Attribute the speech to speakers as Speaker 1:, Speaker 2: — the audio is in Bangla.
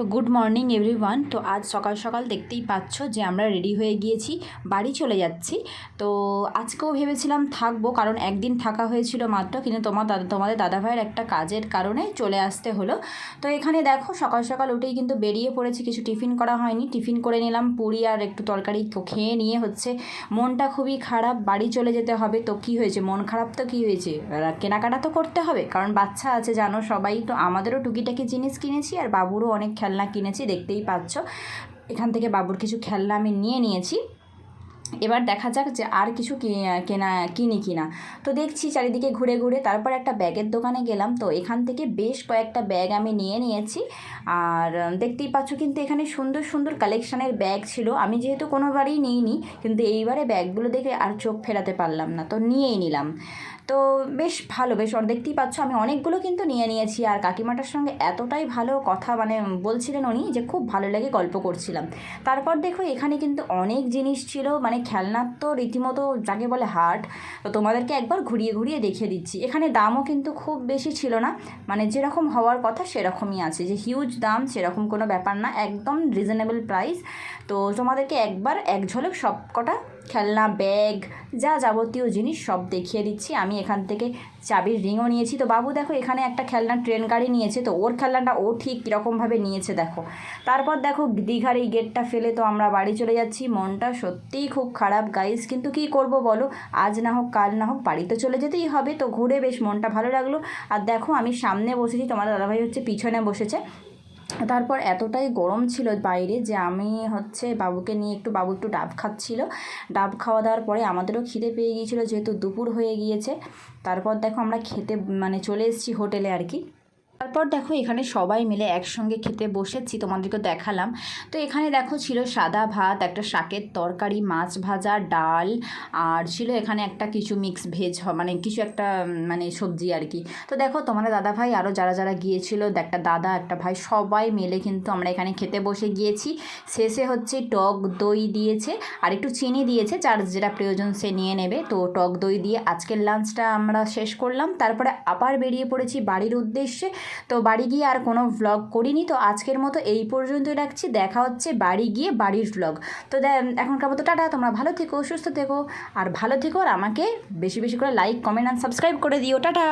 Speaker 1: তো গুড মর্নিং এভরিওয়ান। তো আজ সকাল সকাল দেখতেই পাচ্ছ যে আমরা রেডি হয়ে গিয়েছি, বাড়ি চলে যাচ্ছি। তো আজকেও ভেবেছিলাম থাকব, কারণ একদিন থাকা হয়েছিল মাত্র, কিন্তু তোমার দাদা, তোমাদের দাদাভাইয়ের একটা কাজের কারণে চলে আসতে হলো। তো এখানে দেখো, সকাল সকাল উঠেই কিন্তু বেরিয়ে পড়েছি, কিছু টিফিন করা হয়নি। টিফিন করে নিলাম পুরি আর একটু তরকারি খেয়ে নিয়ে হচ্ছে। মনটা খুবই খারাপ, বাড়ি চলে যেতে হবে। তো কি হয়েছে? মন খারাপ তো কি হয়েছে? কেনাকাটা তো করতে হবে, কারণ বাচ্চা আছে, জানো সবাই। তো আমাদেরও টুকিটাকি জিনিস কিনেছি আর বাবুরও অনেক খেলনা কিনেছি, দেখতেই পাচ্ছ। এখান থেকে বাবুর কিছু খেলনা আমি নিয়ে নিয়েছি। এবার দেখা যাক যে আর কিছু কেনা, কিনি কিনা। তো দেখছি চারিদিকে ঘুরে ঘুরে তারপর একটা ব্যাগের দোকানে গেলাম। তো এখান থেকে বেশ কয়েকটা ব্যাগ আমি নিয়ে নিয়েছি। আর দেখতেই পাচ্ছ কিন্তু এখানে সুন্দর সুন্দর কালেকশানের ব্যাগ ছিল। আমি যেহেতু কোনোবারই নিইনি, কিন্তু এইবারে ব্যাগগুলো দেখে আর চোখ ফেরাতে পারলাম না। তো নিয়েই নিলাম। তো বেশ ভালো, বেশ অ- দেখতেই পাচ্ছ আমি অনেকগুলো কিন্তু নিয়ে নিয়েছি। আর কাকিমাটার সঙ্গে এতটাই ভালো কথা মানে বলছিলেন উনি যে খুব ভালো লাগে গল্প করছিলাম। তারপর দেখো এখানে কিন্তু অনেক জিনিস ছিল মানে খেলনার তো রীতিমতো যাকে বলে হাট, তো তোমাদেরকে একবার ঘুরিয়ে ঘুরিয়ে দেখিয়ে দিচ্ছি। এখানে দামও কিন্তু খুব বেশি ছিল না মানে যেরকম হওয়ার কথা সেরকমই আছে। যে হিউজ দাম সেরকম কোনো ব্যাপার না, একদম রিজনেবল প্রাইস তো তোমাদেরকে একবার এক ঝলক সব কটা খেলনা, ব্যাগ, যা যাবতীয় জিনিস সব দেখিয়ে দিচ্ছি। আমি এখান থেকে চাবির রিংও নিয়েছি। তো বাবু দেখো, এখানে একটা খেলনা ট্রেন গাড়ি নিয়েছে। তো ওর খেলনাটা ও ঠিক কীরকমভাবে নিয়েছে দেখো। তারপর দেখো, দীঘার এই গেটটা ফেলে তো আমরা বাড়ি চলে যাচ্ছি। মনটা সত্যিই খুব খারাপ গাইস কিন্তু কি করব বলো? আজ না হোক, কাল না হোক, বাড়িতে চলে যেতেই হবে। তো ঘুরে বেশ মনটা ভালো লাগল। আর দেখো, আমি সামনে বসেছি। তোমার দাদাভাই হচ্ছে পিছনে বসেছে। তারপর এতটাই গরম ছিল বাইরে যে আমি হচ্ছে বাবুকে নিয়ে একটু, বাবু একটু ডাব খাচ্ছিল। ডাব খাওয়া দাওয়ার পরে আমাদেরও খিদে পেয়ে গিয়েছিল, যেহেতু দুপুর হয়ে গিয়েছে। তারপর দেখো আমরা খেতে মানে চলে এসেছি হোটেলে আর কি। তারপর দেখো এখানে সবাই মিলে একসঙ্গে খেতে বসেছি, তোমাদেরকে দেখালাম। তো এখানে দেখো ছিল সাদা ভাত, একটা শাকের তরকারি, মাছ ভাজা, ডাল, আর ছিল এখানে একটা কিছু মিক্স ভেজ মানে কিছু একটা মানে সবজি আর কি। তো দেখো তোমাদের দাদা ভাই আরও যারা যারা গিয়েছিল, একটা দাদা, একটা ভাই, সবাই মিলে কিন্তু আমরা এখানে খেতে বসে গিয়েছি। শেষে হচ্ছে টক দই দিয়েছে, আর একটু চিনি দিয়েছে, যার যেটা প্রয়োজন সে নিয়ে নেবে। তো টক দই দিয়ে আজকের লাঞ্চটা আমরা শেষ করলাম। তারপরে আবার বেরিয়ে পড়েছি বাড়ির উদ্দেশ্যে। তো বাড়ি গিয়ে আর কোনো ভ্লগ করিনি, তো আজকের মতো এই পর্যন্তই রাখছি। দেখা হচ্ছে বাড়ি গিয়ে বাড়ির ভ্লগ তো এখনকার মতো টাটা, তোমরা ভালো থেকো, সুস্থ থেকো। আর ভালো থেকো আর আমাকে বেশি বেশি করে লাইক কমেন্ট আর সাবস্ক্রাইব করে দিও। টাটা!